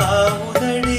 தாவுதடி